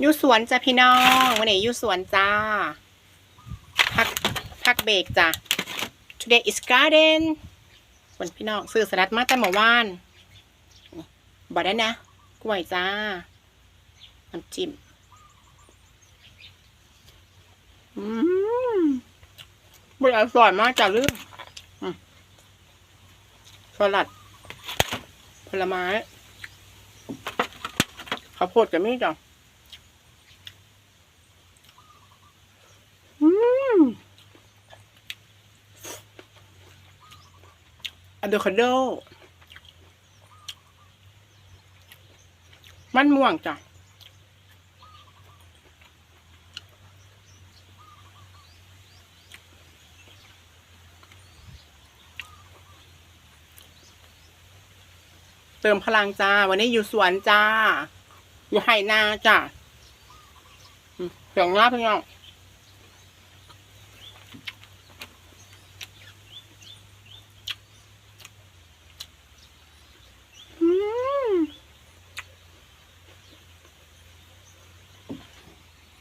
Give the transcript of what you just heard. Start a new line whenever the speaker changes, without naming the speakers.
อยู่สวนจ้ะพี่น้องวันนี้อยู่สวนจ้าพักพักเบรกจ้ะ today is garden วันพี่น้องซื้อสลัดมาแต่เมื่อวานบอกได้นะกล้วยจ้าน้ำจิ้มอืมบริอร่อยมากจ้ะลืมอืมสลัด ผลไม้ข้าวโพดกับมีจ้ะอืม อะโดคาโด มันม่วงจ้ะเติมพลังจ้า วันนี้อยู่สวนจ้า อยู่ไห่นาจ้าอืมเสียงลาบพี่น้อง